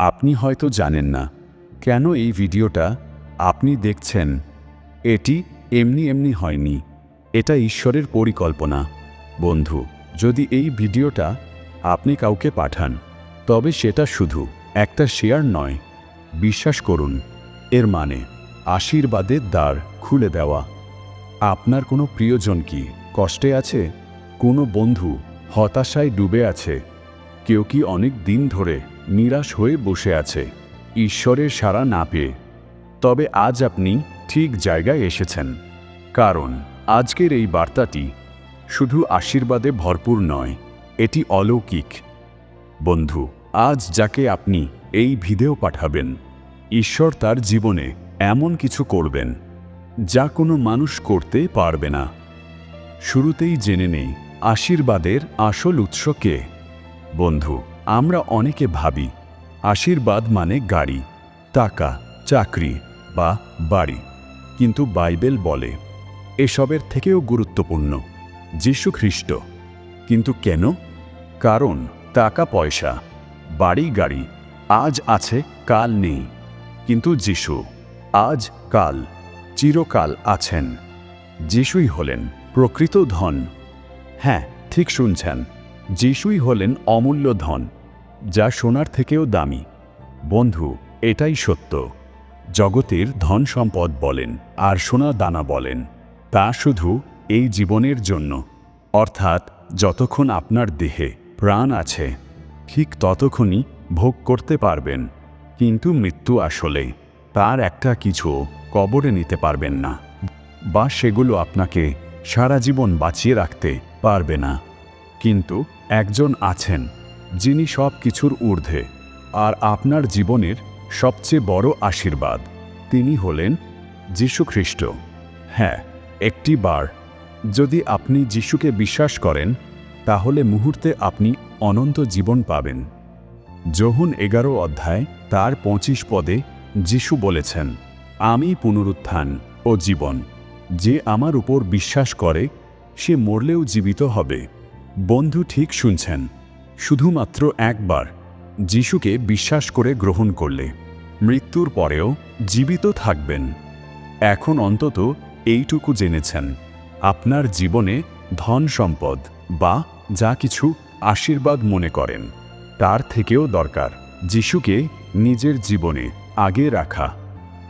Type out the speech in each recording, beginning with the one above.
আপনি হয়তো জানেন না কেন এই ভিডিওটা আপনি দেখছেন। এটি এমনি এমনি হয়নি। এটা ঈশ্বরের পরিকল্পনা। বন্ধু, যদি এই ভিডিওটা আপনি কাউকে পাঠান, তবে সেটা শুধু একটা শেয়ার নয়, বিশ্বাস করুন, এর মানে আশীর্বাদের দ্বার খুলে দেওয়া। আপনার কোনো প্রিয়জন কি কষ্টে আছে? কোনো বন্ধু হতাশায় ডুবে আছে? কেউ কি অনেক দিন ধরে নিরাশ হয়ে বসে আছে। ঈশ্বরের সাড়া না পেয়ে। তবে আজ আপনি ঠিক জায়গায় এসেছেন। কারণ আজকের এই বার্তাটি শুধু আশীর্বাদে ভরপুর নয়, এটি অলৌকিক। বন্ধু, আজ যাকে আপনি এই ভিডিও পাঠাবেন, ঈশ্বর তার জীবনে এমন কিছু করবেন, যা কোনো মানুষ করতে পারবে না। শুরুতেই জেনে নেই, আশীর্বাদের আসল উৎস কে? বন্ধু আমরা অনেকে ভাবি, আশীর্বাদ মানে গাড়ি, টাকা, চাকরি বা বাড়ি। কিন্তু বাইবেল বলে, এসবের থেকেও গুরুত্বপূর্ণ, যীশু খ্রিস্ট। কিন্তু কেন? কারণ টাকা, পয়সা, বাড়ি, গাড়ি আজ আছে, কাল নেই। কিন্তু যিশু আজ, কাল, চিরকাল আছেন। যিশুই হলেন প্রকৃত ধন। হ্যাঁ ঠিক শুনছেন, যিশুই হলেন অমূল্য ধন। যা সোনার থেকেও দামি। বন্ধু, এটাই সত্য। জগতের ধন সম্পদ বলেন, আর সোনা দানা বলেন। তা শুধু এই জীবনের জন্য। অর্থাৎ যতক্ষণ আপনার দেহে প্রাণ আছে, ঠিক ততক্ষণই ভোগ করতে পারবেন। কিন্তু মৃত্যু আসলে তার একটা কিছু কবরে নিতে পারবেন না। বা সেগুলো আপনাকে সারা জীবন বাঁচিয়ে রাখতে পারবে না। কিন্তু একজন আছেন যিনি সব কিছুর ঊর্ধ্বে, আর আপনার জীবনের সবচেয়ে বড় আশীর্বাদ। তিনি হলেন যীশুখ্রিস্ট হ্যাঁ একটি বার। যদি আপনি যিশুকে বিশ্বাস করেন, তাহলে মুহূর্তে আপনি অনন্ত জীবন পাবেন। যোহন এগারো অধ্যায়, তার পঁচিশ পদে যিশু বলেছেন, আমি পুনরুত্থান ও জীবন। যে আমার উপর বিশ্বাস করে, সে মরলেও জীবিত হবে। বন্ধু ঠিক শুনছেন। শুধুমাত্র একবার যিশুকে বিশ্বাস করে গ্রহণ করলে। মৃত্যুর পরেও জীবিত থাকবেন। এখন অন্তত এইটুকু জেনেছেন, আপনার জীবনে ধন সম্পদ বা যা কিছু আশীর্বাদ মনে করেন, তার থেকেও দরকার যিশুকে নিজের জীবনে আগে রাখা।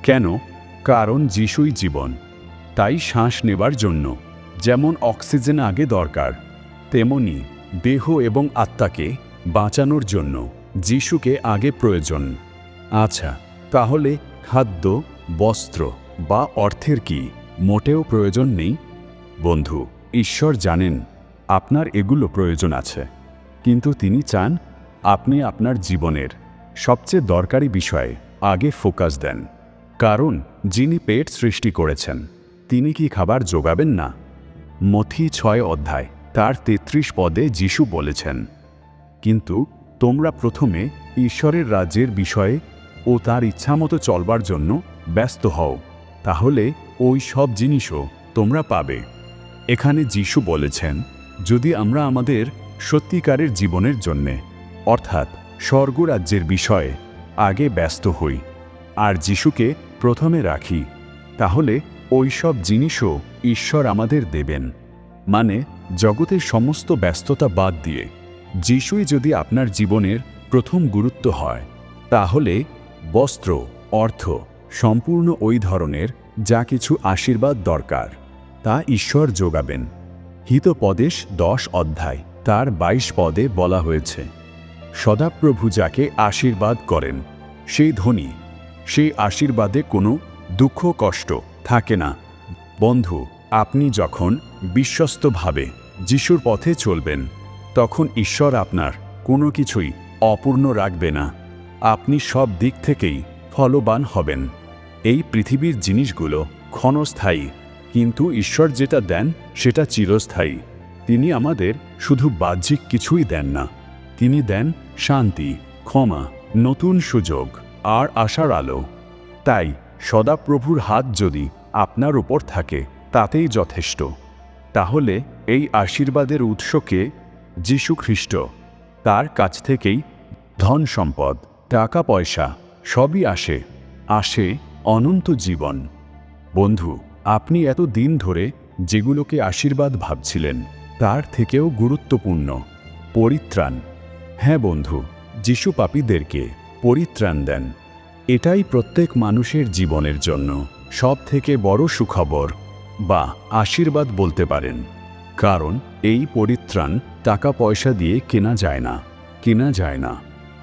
কেন? কারণ যিশুই জীবন, তাই শ্বাস নেবার জন্য যেমন অক্সিজেন আগে দরকার, তেমনি দেহ এবং আত্মাকে বাঁচানোর জন্য যিশুকে আগে প্রয়োজন। আচ্ছা তাহলে খাদ্য, বস্ত্র বা অর্থের কি মোটেও প্রয়োজন নেই? বন্ধু, ঈশ্বর জানেন আপনার এগুলো প্রয়োজন আছে। কিন্তু তিনি চান আপনি আপনার জীবনের সবচেয়ে দরকারি বিষয়ে আগে ফোকাস দেন। কারণ, যিনি পেট সৃষ্টি করেছেন, তিনি কি খাবার যোগাবেন না? মথি ছয় অধ্যায়। তার তেত্রিশ পদে যিশু বলেছেন, কিন্তু তোমরা প্রথমে ঈশ্বরের রাজ্যের বিষয়ে ও তার ইচ্ছামতো চলবার জন্য ব্যস্ত হও, তাহলে ওই সব জিনিসও তোমরা পাবে। এখানে যিশু বলেছেন, যদি আমরা আমাদের সত্যিকারের জীবনের জন্যে, অর্থাৎ স্বর্গরাজ্যের বিষয়ে, আগে ব্যস্ত হই, আর যিশুকে প্রথমে রাখি, তাহলে ওই সব জিনিসও ঈশ্বর আমাদের দেবেন। মানে জগতের সমস্ত ব্যস্ততা বাদ দিয়ে, যিশুই যদি আপনার জীবনের প্রথম গুরুত্ব হয়, তাহলে বস্ত্র, অর্থ সম্পূর্ণ ওই ধরনের যা কিছু আশীর্বাদ দরকার, তা ঈশ্বর যোগাবেন। হিতপদেশ দশ অধ্যায়, তার বাইশ পদে বলা হয়েছে, সদাপ্রভু যাকে আশীর্বাদ করেন সেই ধনী, সেই আশীর্বাদে কোনো দুঃখ কষ্ট থাকে না। বন্ধু আপনি যখন বিশ্বস্তভাবে যিশুর পথে চলবেন, তখন ঈশ্বর আপনার কোনো কিছুই অপূর্ণ রাখবে না। আপনি সব দিক থেকেই ফলবান হবেন। এই পৃথিবীর জিনিসগুলো ক্ষণস্থায়ী, কিন্তু ঈশ্বর যেটা দেন, সেটা চিরস্থায়ী। তিনি আমাদের শুধু বাহ্যিক কিছুই দেন না। তিনি দেন শান্তি, ক্ষমা, নতুন সুযোগ আর আশার আলো। তাই সদাপ্রভুর হাত যদি আপনার উপর থাকে তাতেই যথেষ্ট। তাহলে এই আশীর্বাদের উৎসকে যীশু খ্রিস্ট তার কাছ থেকেই ধন সম্পদ, টাকা পয়সা, সবই আসে। আসে অনন্ত জীবন। বন্ধু, আপনি এত দিন ধরে যেগুলোকে আশীর্বাদ ভাবছিলেন, তার থেকেও গুরুত্বপূর্ণ। পরিত্রাণ। হ্যাঁ বন্ধু, যিশু পাপীদেরকে পরিত্রাণ দেন। এটাই প্রত্যেক মানুষের জীবনের জন্য সব থেকে বড় সুখবর। বা আশীর্বাদ বলতে পারেন। কারণ এই পরিত্রাণ টাকা পয়সা দিয়ে কেনা যায় না, কেনা যায় না।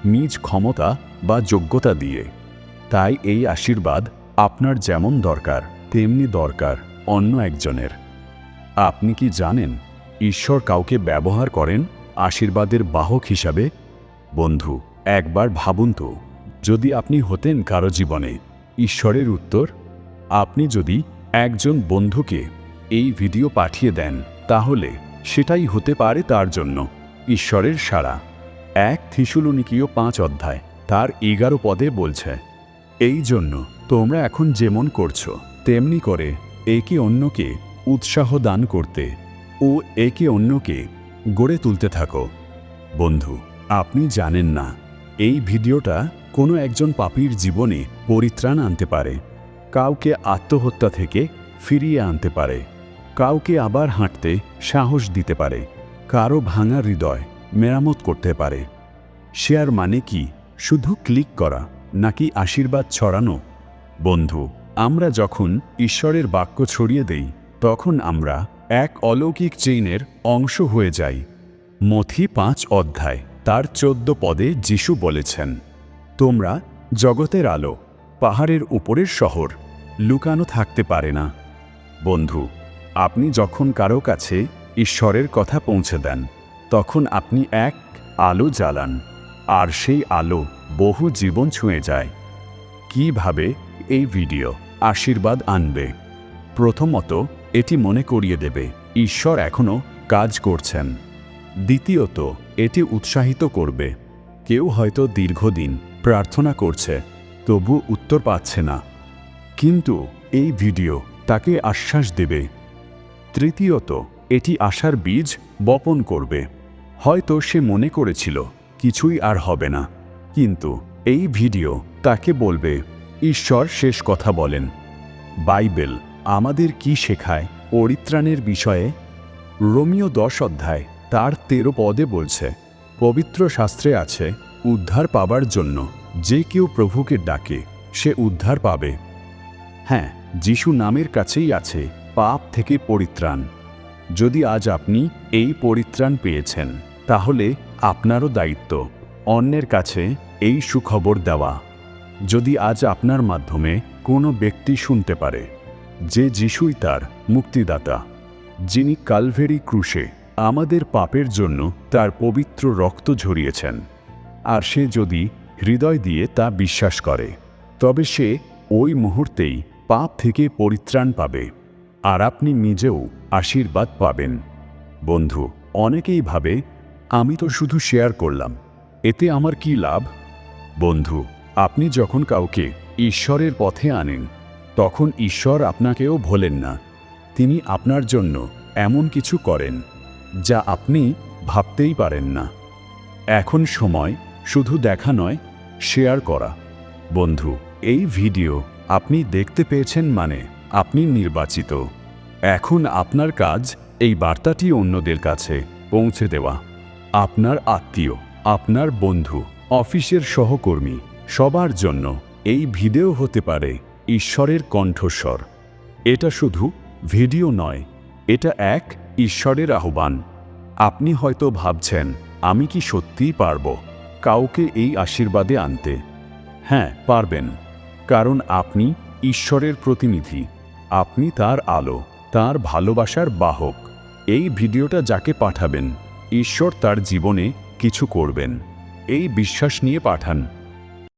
নিজ ক্ষমতা বা যোগ্যতা দিয়ে। তাই এই আশীর্বাদ আপনার যেমন দরকার, তেমনি দরকার অন্য একজনের। আপনি কি জানেন ঈশ্বর কাউকে ব্যবহার করেন আশীর্বাদের বাহক হিসাবে? বন্ধু, একবার ভাবুন তো, যদি আপনি হতেন কারও জীবনে, ঈশ্বরের উত্তর? আপনি যদি একজন বন্ধুকে এই ভিডিও পাঠিয়ে দেন, তাহলে সেটাই হতে পারে তার জন্য। ঈশ্বরের সাড়া। এক থিসুলুনিকীয় পাঁচ অধ্যায়, তার এগারো পদে বলছে, এই জন্য তোমরা এখন যেমন করছ, তেমনি করে একে অন্যকে উৎসাহ দান করতে ও একে অন্যকে গড়ে তুলতে থাকো। বন্ধু, আপনি জানেন না, এই ভিডিওটা কোনো একজন পাপীর জীবনে পরিত্রাণ আনতে পারে। কাউকে আত্মহত্যা থেকে ফিরিয়ে আনতে পারে। কাউকে আবার হাঁটতে সাহস দিতে পারে। কারও ভাঙা হৃদয় মেরামত করতে পারে। শেয়ার মানে কি? শুধু ক্লিক করা নাকি আশীর্বাদ ছড়ানো? বন্ধু, আমরা যখন ঈশ্বরের বাক্য ছড়িয়ে দেই, তখন আমরা এক অলৌকিক চেইনের অংশ হয়ে যাই। মথি পাঁচ অধ্যায়, তার চোদ্দ পদে যিশু বলেছেন, তোমরা জগতের আলো পাহাড়ের উপরের শহর, লুকানো থাকতে পারে না। বন্ধু, আপনি যখন কারও কাছে ঈশ্বরের কথা পৌঁছে দেন, তখন আপনি এক আলো জ্বালান, আর সেই আলো বহু জীবন ছুঁয়ে যায়। কীভাবে এই ভিডিও আশীর্বাদ আনবে? প্রথমত, এটি মনে করিয়ে দেবে, ঈশ্বর এখনও কাজ করছেন। দ্বিতীয়ত, এটি উৎসাহিত করবে। কেউ হয়তো দীর্ঘদিন প্রার্থনা করছে তবু উত্তর পাচ্ছে না। কিন্তু এই ভিডিও তাকে আশ্বাস দেবে। তৃতীয়ত, এটি আশার বীজ বপন করবে। হয়তো সে মনে করেছিল, কিছুই আর হবে না। কিন্তু এই ভিডিও তাকে বলবে, ঈশ্বর শেষ কথা বলেন। বাইবেল আমাদের কি শেখায় পরিত্রাণের বিষয়ে? রোমিও দশ অধ্যায়, তার তেরো পদে বলছে, পবিত্র শাস্ত্রে আছে, উদ্ধার পাবার জন্য। যে কেউ প্রভুকে ডাকে, সে উদ্ধার পাবে। হ্যাঁ যিশু নামের কাছেই আছে, পাপ থেকে পরিত্রাণ। যদি আজ আপনি এই পরিত্রাণ পেয়েছেন, তাহলে আপনারও দায়িত্ব, অন্যের কাছে এই সুখবর দেওয়া। যদি আজ আপনার মাধ্যমে কোনো ব্যক্তি শুনতে পারে, যে যিশুই তার মুক্তিদাতা, যিনি কালভেরি ক্রুশে আমাদের পাপের জন্য তার পবিত্র রক্ত ঝরিয়েছেন, আর সে যদি হৃদয় দিয়ে তা বিশ্বাস করে। তবে সে ওই মুহূর্তেই পাপ থেকে পরিত্রাণ পাবে আর আপনি নিজেও আশীর্বাদ পাবেন। বন্ধু, অনেকেই ভাবে, আমি তো শুধু শেয়ার করলাম, এতে আমার কি লাভ? বন্ধু, আপনি যখন কাউকে ঈশ্বরের পথে আনেন, তখন ঈশ্বর আপনাকেও ভোলেন না। তিনি আপনার জন্য এমন কিছু করেন, যা আপনি ভাবতেই পারেন না। এখন সময় শুধু দেখা নয় শেয়ার করা। বন্ধু, এই ভিডিও আপনি দেখতে পেয়েছেন মানে আপনি নির্বাচিত। এখন আপনার কাজ এই বার্তাটি অন্যদের কাছে পৌঁছে দেওয়া। আপনার আত্মীয়, আপনার বন্ধু, অফিসের সহকর্মী, সবার জন্য এই ভিডিও হতে পারে ঈশ্বরের কণ্ঠস্বর। এটা শুধু ভিডিও নয়, এটা এক ঈশ্বরের আহ্বান। আপনি হয়তো ভাবছেন, আমি কি সত্যিই পারব? কাউকে এই আশীর্বাদে আনতে। হ্যাঁ পারবেন, কারণ আপনি ঈশ্বরের প্রতিনিধি। আপনি তার আলো, তার ভালোবাসার বাহক। এই ভিডিওটা যাকে পাঠাবেন, ঈশ্বর তার জীবনে কিছু করবেন। এই বিশ্বাস নিয়ে পাঠান।